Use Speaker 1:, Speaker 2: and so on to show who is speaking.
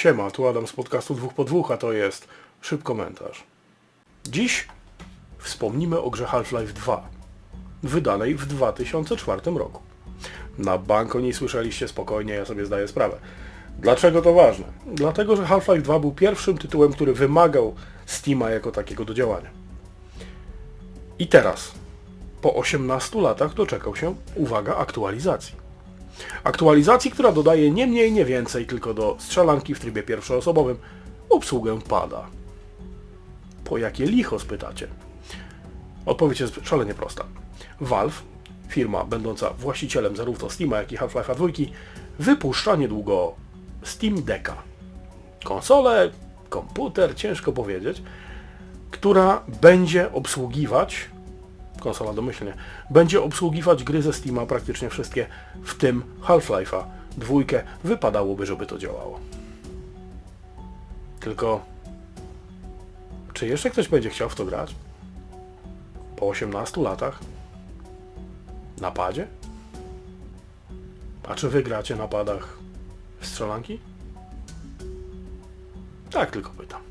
Speaker 1: Siema, tu Adam z podcastu dwóch po dwóch, a to jest szyb komentarz. Dziś wspomnimy o grze Half-Life 2, wydanej w 2004 roku. Na bank o niej słyszeliście spokojnie, ja sobie zdaję sprawę. Dlaczego to ważne? Dlatego, że Half-Life 2 był pierwszym tytułem, który wymagał Steama jako takiego do działania. I teraz, po 18 latach doczekał się, uwaga, aktualizacji. Aktualizacji, która dodaje nie mniej, nie więcej, tylko do strzelanki w trybie pierwszoosobowym obsługę pada. Po jakie licho spytacie? Odpowiedź jest szalenie prosta. Valve, firma będąca właścicielem zarówno Steama, jak i Half-Life'a 2, wypuszcza niedługo Steam Decka. Konsolę, komputer, ciężko powiedzieć, która będzie obsługiwać konsola domyślnie, będzie obsługiwać gry ze Steama praktycznie wszystkie, w tym Half-Life'a dwójkę, wypadałoby, żeby to działało. Tylko, czy jeszcze ktoś będzie chciał w to grać? Po 18 latach? Na padzie? A czy wy gracie na padach w strzelanki? Tak tylko pytam.